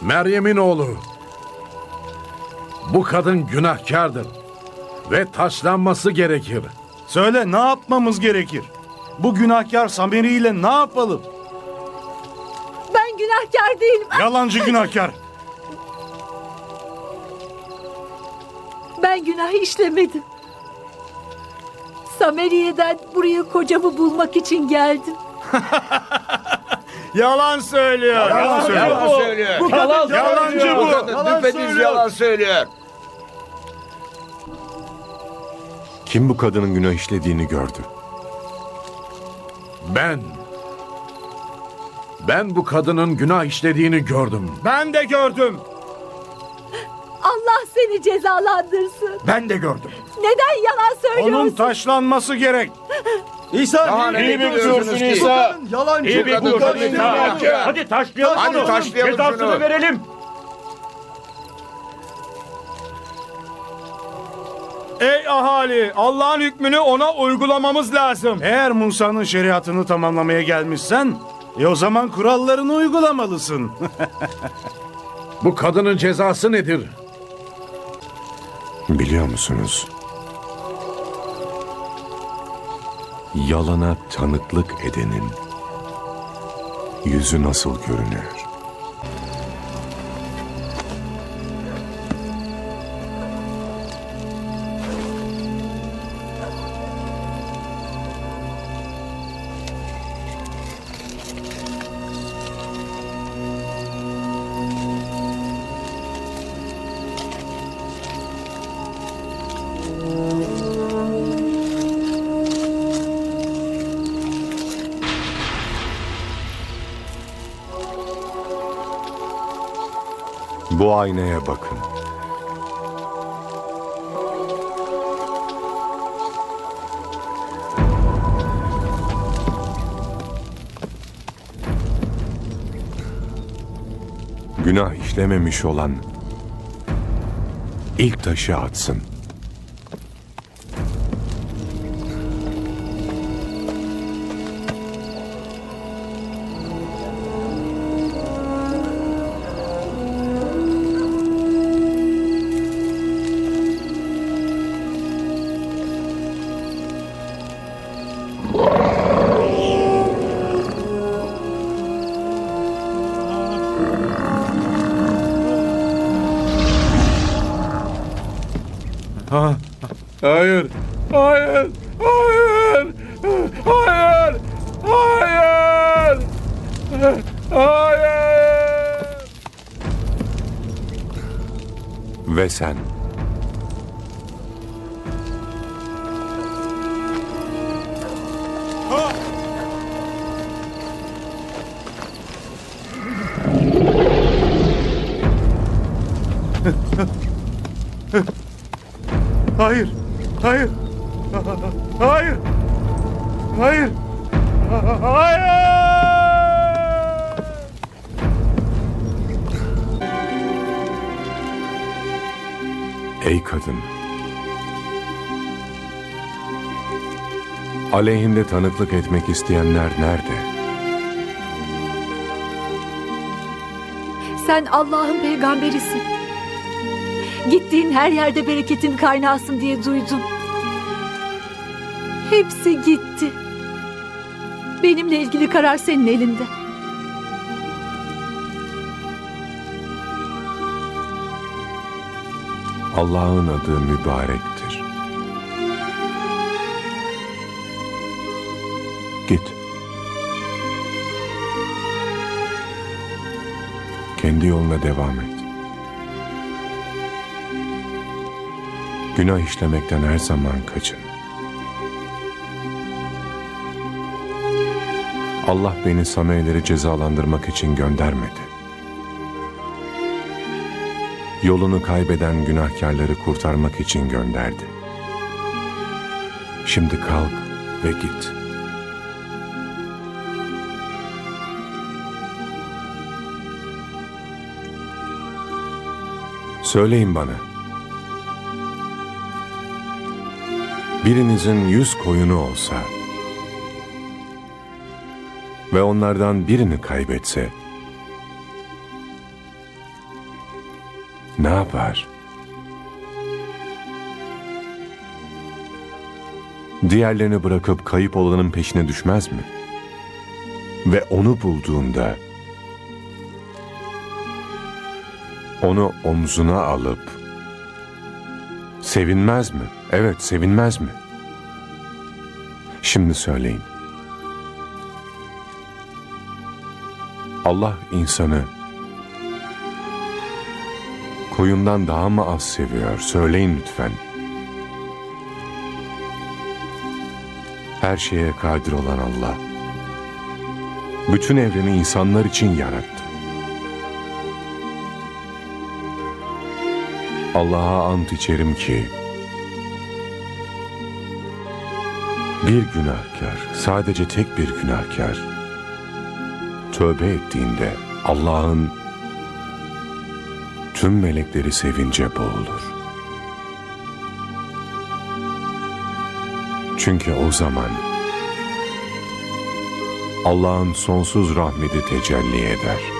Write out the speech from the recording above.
Meryem'in oğlu. Bu kadın günahkardır ve taşlanması gerekir. Söyle ne yapmamız gerekir? Bu günahkar Samiri ile ne yapalım? Ben günahkar değilim. Yalancı günahkar. Ben günah işlemedim. Sameriye'den buraya kocamı bulmak için geldim. Yalan söylüyor. Yalan söylüyor. Yalan söylüyor. Bu kadın yalancı Bu bu. kadın Yalan düpedüz söylüyor. yalan söylüyor. Kim bu kadının günah işlediğini gördü? Ben. Ben bu kadının günah işlediğini gördüm. Ben de gördüm. Allah seni cezalandırsın. Ben de gördüm. Neden yalan söylüyorsun? Onun taşlanması gerek. İsa iyi mi biliyorsun? İsa? Yalancı. İyi bu bekliyorsun kadın İsa. Hadi taşlayalım Hadi bunu. taşlayalım şunu. verelim. Ey ahali! Allah'ın hükmünü ona uygulamamız lazım. Eğer Musa'nın şeriatını tamamlamaya gelmişsen, e o zaman kurallarını uygulamalısın. Bu kadının cezası nedir? Biliyor musunuz? Yalana tanıklık edenin yüzü nasıl görünür? Bu aynaya bakın. Günah işlememiş olan ilk taşı atsın. Hayır. Hayır. Hayır. Hayır. Hayır. Hayır. Ve sen hayır, hayır, hayır, hayır! ey kadın. Aleyhinde tanıklık etmek isteyenler nerede? Sen Allah'ın peygamberisin. Gittiğin her yerde bereketin kaynağısın diye duydum. Hepsi gitti. Benimle ilgili karar senin elinde. Allah'ın adı mübarektir. Git. Kendi yoluna devam et. Günah işlemekten her zaman kaçın. Allah beni Sameyleri cezalandırmak için göndermedi. Yolunu kaybeden günahkarları kurtarmak için gönderdi. Şimdi kalk ve git. Söyleyin bana. Birinizin yüz koyunu olsa ve onlardan birini kaybetse ne yapar? Diğerlerini bırakıp kayıp olanın peşine düşmez mi? Ve onu bulduğunda onu omzuna alıp sevinmez mi? Evet, sevinmez mi? Şimdi söyleyin. Allah insanı koyundan daha mı az seviyor? Söyleyin lütfen. Her şeye kadir olan Allah. Bütün evreni insanlar için yarattı. Allah'a ant içerim ki bir günahkar, sadece tek bir günahkar tövbe ettiğinde Allah'ın tüm melekleri sevince boğulur. Çünkü o zaman Allah'ın sonsuz rahmeti tecelli eder.